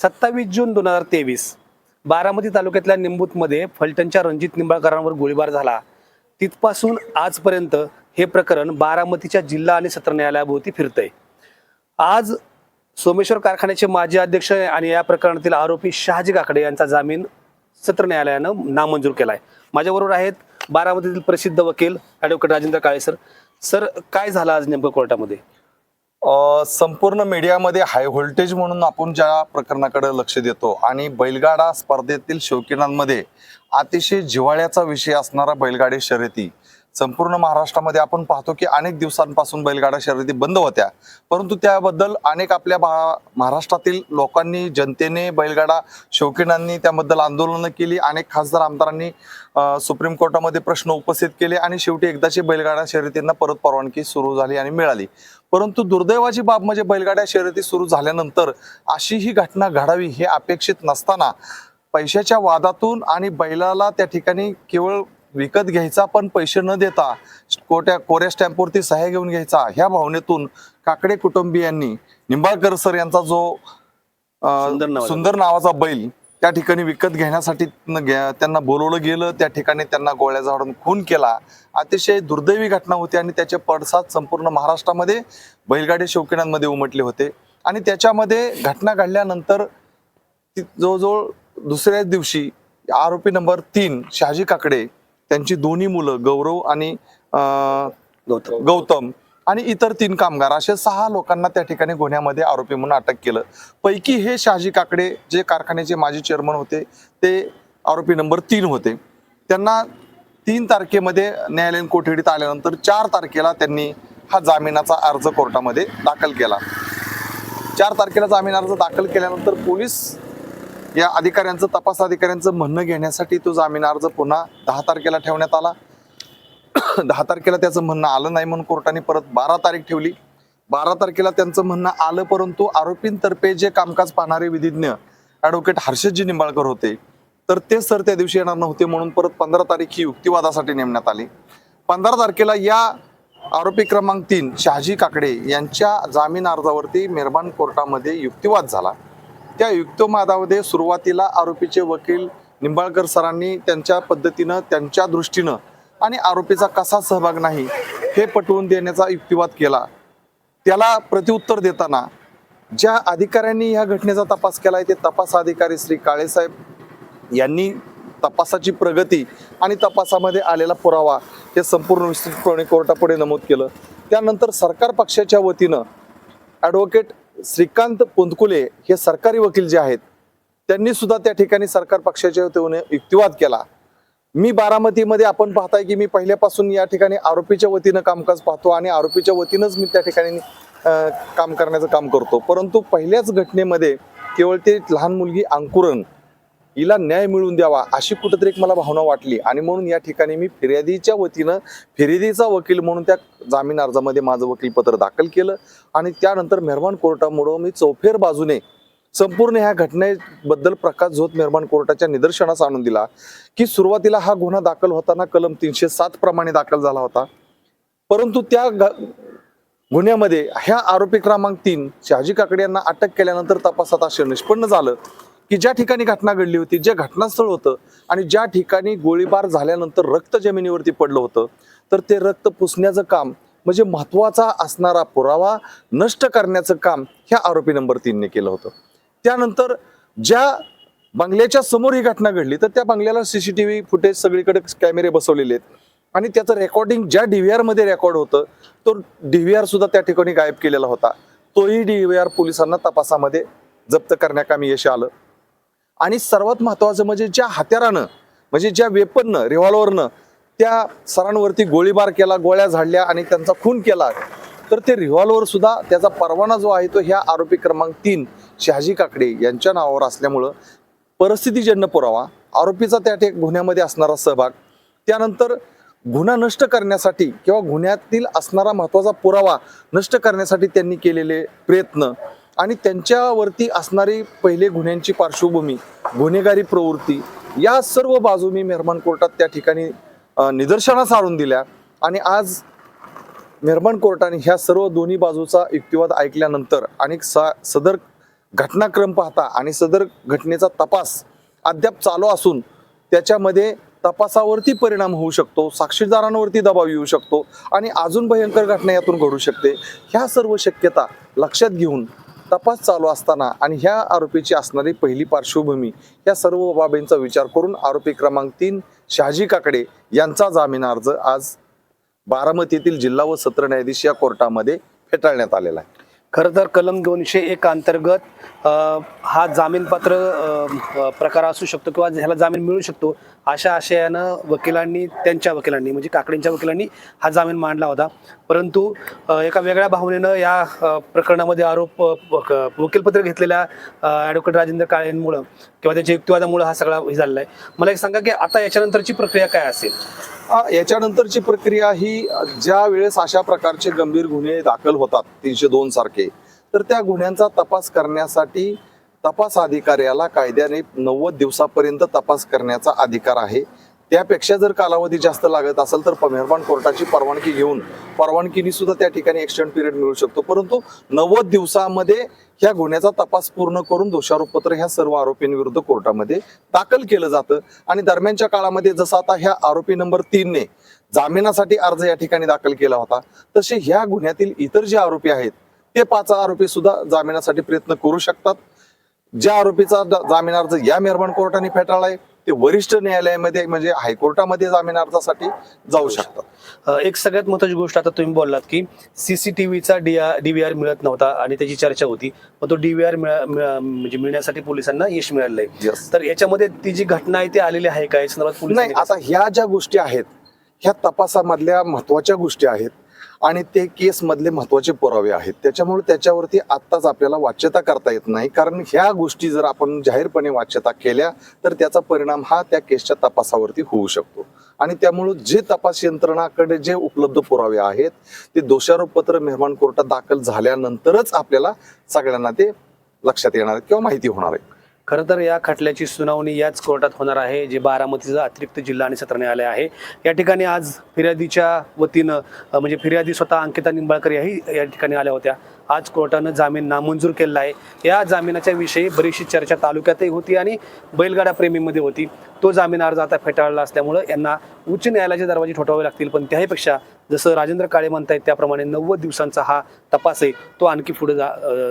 सत्तावीस जून दोन हजार तेवीस बारामती तालुक्यातल्या निंबूतमध्ये फलटणच्या रणजित निंबाळकरांवर गोळीबार झाला. तिथपासून आजपर्यंत हे प्रकरण बारामतीच्या जिल्हा आणि सत्र न्यायालयाभोवती फिरतंय. आज सोमेश्वर कारखान्याचे माजी अध्यक्ष आणि या प्रकरणातील आरोपी शहाजी काकडे यांचा जामीन सत्र न्यायालयानं नामंजूर केलाय. माझ्याबरोबर आहेत बारामतीतील प्रसिद्ध वकील advocate Rajendra Kale sir. Sir काय झालं आज नेमकं कोर्टामध्ये? संपूर्ण मीडियामध्ये हाय व्होल्टेज म्हणून आपण ज्या प्रकरणाकडे लक्ष देतो आणि बैलगाडा स्पर्धेतील शौकीनांमध्ये अतिशय जिव्हाळ्याचा विषय असणारा बैलगाडी शर्यती. संपूर्ण महाराष्ट्रामध्ये आपण पाहतो की अनेक दिवसांपासून बैलगाडा शर्यती बंद होत्या. परंतु त्याबद्दल अनेक आपल्या भा- महाराष्ट्रातील लोकांनी जनतेने बैलगाडा शौकीनांनी त्याबद्दल आंदोलनं केली. अनेक खासदार आमदारांनी सुप्रीम कोर्टामध्ये प्रश्न उपस्थित केले आणि शेवटी एकदाची बैलगाडा शर्यतींना परत परवानगी सुरू झाली आणि मिळाली. परंतु दुर्दैवाची बाब म्हणजे बैलगाड्या शर्यती सुरू झाल्यानंतर अशी ही घटना घडावी हे अपेक्षित नसताना पैशाच्या वादातून आणि बैलाला त्या ठिकाणी केवळ विकत घ्यायचा पण पैसे न देता कोट्या कोऱ्या स्टॅम्पवरती सह्या घेऊन घ्यायचा. ह्या भावनेतून काकडे कुटुंबियांनी निंबाळकर सर यांचा जो सुंदर नावाचा बैल त्या ठिकाणी विकत घेण्यासाठी त्यांना बोलवलं गेलं त्या ठिकाणी त्यांना गोळ्या झाडून खून केला. अतिशय दुर्दैवी घटना होती आणि त्याचे पडसाद संपूर्ण महाराष्ट्रामध्ये बैलगाडी शौकीनांमध्ये उमटले होते. आणि त्याच्यामध्ये घटना घडल्यानंतर जवळजवळ दुसऱ्याच दिवशी आरोपी नंबर तीन शहाजी काकडे त्यांची दोन्ही मुलं गौरव आणि गौतम. गौतम आणि इतर तीन कामगार असे सहा लोकांना त्या ठिकाणी गुन्ह्यामध्ये आरोपी म्हणून अटक केलं. पैकी हे शहाजी काकडे जे कारखान्याचे माजी चेअरमन होते ते आरोपी नंबर तीन होते. त्यांना तीन तारखेमध्ये न्यायालयीन कोठडीत आल्यानंतर चार तारखेला त्यांनी हा जामिनाचा अर्ज कोर्टामध्ये दाखल केला. चार तारखेला जामीन अर्ज दाखल केल्यानंतर पोलीस या अधिकाऱ्यांचं तपास अधिकाऱ्यांचं म्हणणं घेण्यासाठी तो जामीन अर्ज पुन्हा दहा तारखेला ठेवण्यात आला. दहा तारखेला त्याचं म्हणणं आलं नाही म्हणून कोर्टाने परत बारा तारीख ठेवली. बारा तारखेला त्यांचं म्हणणं आलं परंतु आरोपींतर्फे जे कामकाज पाहणारे विधिज्ञ ॲडव्होकेट हर्षदजी निंबाळकर होते तर ते सर त्या दिवशी येणार नव्हते म्हणून परत पंधरा तारीख ही युक्तिवादासाठी नेमण्यात आली. पंधरा तारखेला या आरोपी क्रमांक तीन शहाजी काकडे यांच्या जामीन अर्जावरती मेहरबान कोर्टामध्ये युक्तिवाद झाला. त्या युक्तिवादामध्ये सुरुवातीला आरोपीचे वकील निंबाळकर सरांनी त्यांच्या पद्धतीनं त्यांच्या दृष्टीनं आणि आरोपीचा कसा सहभाग नाही हे पटवून देण्याचा युक्तिवाद केला. त्याला प्रत्युत्तर देताना ज्या अधिकाऱ्यांनी ह्या घटनेचा तपास केलाय ते तपास अधिकारी श्री काळेसाहेब यांनी तपासाची प्रगती आणि तपासामध्ये आलेला पुरावा हे संपूर्ण विस्तृतपणे कोर्टापुढे नमूद केलं. त्यानंतर सरकार पक्षाच्या वतीनं ॲडव्होकेट श्रीकांत पुंतकुले हे सरकारी वकील जे आहेत त्यांनी सुद्धा त्या ठिकाणी सरकार पक्षाच्या वतीने युक्तिवाद केला. मी बारामतीमध्ये आपण पाहताय की मी पहिल्यापासून या ठिकाणी आरोपीच्या वतीनं कामकाज पाहतो आणि आरोपीच्या वतीनंच मी त्या ठिकाणी काम करण्याचं काम करतो. परंतु पहिल्याच घटनेमध्ये केवळ ते लहान मुलगी अंकुरन हिला न्याय मिळवून द्यावा अशी कुठेतरी एक मला भावना वाटली. आणि म्हणून या ठिकाणी मी फिर्यादीच्या वतीनं फिर्यादीचा वकील म्हणून त्या जामीन अर्जामध्ये माझं वकीलपत्र दाखल केलं. आणि त्यानंतर मेहरबान कोर्टामुळं मी चौफेर बाजूने संपूर्ण ह्या घटनेबद्दल प्रकाश झोत मेहरबान कोर्टाच्या निदर्शनास आणून दिला की सुरुवातीला हा गुन्हा दाखल होताना कलम तीनशे सात प्रमाणे दाखल झाला होता. परंतु त्या गुन्ह्यामध्ये ह्या आरोपी क्रमांक तीन शहाजी काकडे यांना अटक केल्यानंतर तपासात असे निष्पन्न झालं. की ज्या ठिकाणी घटना घडली होती जे घटनास्थळ होतं आणि ज्या ठिकाणी गोळीबार झाल्यानंतर रक्त जमिनीवरती पडलं होतं तर ते रक्त पुसण्याचं काम म्हणजे महत्त्वाचा असणारा पुरावा नष्ट करण्याचं काम ह्या आरोपी नंबर तीनने केलं होतं. त्यानंतर ज्या बंगल्याच्या समोर ही घटना घडली तर त्या बंगल्याला सीसीटीव्ही फुटेज सगळीकडे कॅमेरे बसवलेले आहेत. आणि त्याचं रेकॉर्डिंग ज्या डी व्ही आरमध्ये रेकॉर्ड होतं तो डी व्ही आर सुद्धा त्या ठिकाणी गायब केलेला होता. तोही डी व्ही आर पोलिसांना तपासामध्ये जप्त करण्याकामी यश आलं. आणि सर्वात महत्वाचं म्हणजे ज्या हत्यारानं म्हणजे ज्या वेपननं रिव्हॉल्वरनं त्या सरांवरती गोळीबार केला गोळ्या झाडल्या आणि त्यांचा खून केला तर ते रिव्हॉल्वर सुद्धा त्याचा परवाना जो आहे तो ह्या आरोपी क्रमांक तीन शहाजी काकडे यांच्या नावावर असल्यामुळं परिस्थितीजन्य पुरावा आरोपीचा त्या ठिक गुन्ह्यामध्ये असणारा सहभाग त्यानंतर गुन्हा नष्ट करण्यासाठी किंवा गुन्ह्यातील असणारा महत्त्वाचा पुरावा नष्ट करण्यासाठी त्यांनी केलेले प्रयत्न आणि त्यांच्यावरती असणारी पहिले गुन्ह्यांची पार्श्वभूमी गुन्हेगारी प्रवृत्ती या सर्व बाजू मी मेहरबान कोर्टात त्या ठिकाणी निदर्शनास आणून दिल्या. आणि आज मेहरबान कोर्टाने ह्या सर्व दोन्ही बाजूचा युक्तिवाद ऐकल्यानंतर आणि सा सदर घटनाक्रम पाहता आणि सदर घटनेचा तपास अद्याप चालू असून त्याच्यामध्ये तपासावरती परिणाम होऊ शकतो साक्षीदारांवरती दबाव येऊ शकतो आणि अजून भयंकर घटना यातून घडू शकते. ह्या सर्व शक्यता लक्षात घेऊन तपास चालू असताना आणि ह्या आरोपीची असणारी पहिली पार्श्वभूमी या सर्व बाबींचा विचार करून आरोपी क्रमांक तीन शहाजी काकडे यांचा जामीन अर्ज आज बारामतीतील जिल्हा व सत्र न्यायाधीश या कोर्टामध्ये फेटाळण्यात आलेला आहे. खरं तर कलम दोनशे एक अंतर्गत हा जामीनपात्र प्रकार असू शकतो किंवा ह्याला जामीन मिळू शकतो अशा आशयानं वकिलांनी त्यांच्या वकिलांनी म्हणजे काकडींच्या वकिलांनी हा जामीन मांडला होता. परंतु एका वेगळ्या भावनेनं या प्रकरणामध्ये आरोप वकीलपत्र घेतलेल्या ॲडव्होकेट राजेंद्र काळेंमुळं किंवा त्याच्या युक्तिवादामुळं हा सगळा हे झालेला आहे. मला एक सांगा की आता याच्यानंतरची प्रक्रिया काय असेल? याच्यानंतरची प्रक्रिया ही ज्या वेळेस अशा प्रकारचे गंभीर गुन्हे दाखल होतात तीनशे दोन सारखे तर त्या गुन्ह्यांचा तपास करण्यासाठी तपास अधिकाऱ्याला कायद्याने नव्वद दिवसापर्यंत तपास करण्याचा अधिकार आहे. त्यापेक्षा जर कालावधी जास्त लागत असेल तर मेहरबान कोर्टाची परवानगी घेऊन परवानगीने सुद्धा त्या ठिकाणी एक्सटेंड पिरियड मिळू शकतो. परंतु नव्वद दिवसामध्ये ह्या गुन्ह्याचा तपास पूर्ण करून दोषारोपपत्र ह्या सर्व आरोपींविरुद्ध कोर्टामध्ये दाखल केलं जातं. आणि दरम्यानच्या काळामध्ये जसं आता ह्या आरोपी नंबर तीनने जामिनासाठी अर्ज या ठिकाणी दाखल केला होता तसे ह्या गुन्ह्यातील इतर जे आरोपी आहेत ते पाच आरोपी सुद्धा जामिनासाठी प्रयत्न करू शकतात. ज्या आरोपीचा जामीन अर्ज या मेहरबान कोर्टाने फेटाळलाय ते वरिष्ठ न्यायालयामध्ये म्हणजे हायकोर्टामध्ये जामीन अर्जासाठी जाऊ शकतात. एक सगळ्यात महत्वाची गोष्ट आता तुम्ही बोललात की सीसीटीव्हीचा डीव्हीआर मिळत नव्हता आणि त्याची चर्चा होती. पण तो डीव्हीआर म्हणजे मिळण्यासाठी पोलिसांना यश मिळालंय. तर याच्यामध्ये ती जी घटना आहे ती आलेली आहे का? या संदर्भात नाही आता ह्या ज्या गोष्टी आहेत ह्या तपासामधल्या महत्त्वाच्या गोष्टी आहेत. आणि ते केस मधले महत्त्वाचे पुरावे आहेत. त्याच्यामुळे त्याच्यावरती आत्ताच आपल्याला वाच्यता करता येत नाही. कारण ह्या गोष्टी जर आपण जाहीरपणे वाच्यता केल्या तर त्याचा परिणाम हा त्या केसच्या तपासावरती होऊ शकतो. आणि त्यामुळं जे तपास यंत्रणाकडे जे उपलब्ध पुरावे आहेत ते दोषारोपपत्र निर्माण कोर्टात दाखल झाल्यानंतरच आपल्याला सगळ्यांना ते लक्षात येणार किंवा माहिती होणार आहे खरं तर या खटल्याची सुनावणी याच कोर्टात होणार आहे जे बारामतीचं अतिरिक्त जिल्हा आणि सत्र न्यायालय आहे. या ठिकाणी आज फिर्यादीच्या वतीनं म्हणजे फिर्यादी स्वतः अंकिता निंबाळकर याही या ठिकाणी आल्या होत्या. आज कोर्टानं जामीन नामंजूर केलेला आहे. या जामिनाच्या विषयी बरीचशी चर्चा तालुक्यातही होती आणि बैलगाडा प्रेमीमध्ये होती. तो जामीन अर्ज आता फेटाळला असल्यामुळं यांना उच्च न्यायालयाचे दरवाजे ठोठावे लागतील पण त्याहीपेक्षा जसं राजेंद्र काळे म्हणतायत त्याप्रमाणे नव्वद दिवसांचा हा तपास आहे तो आणखी पुढे जा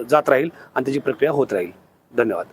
जात राहील आणि त्याची प्रक्रिया होत राहील. धन्यवाद.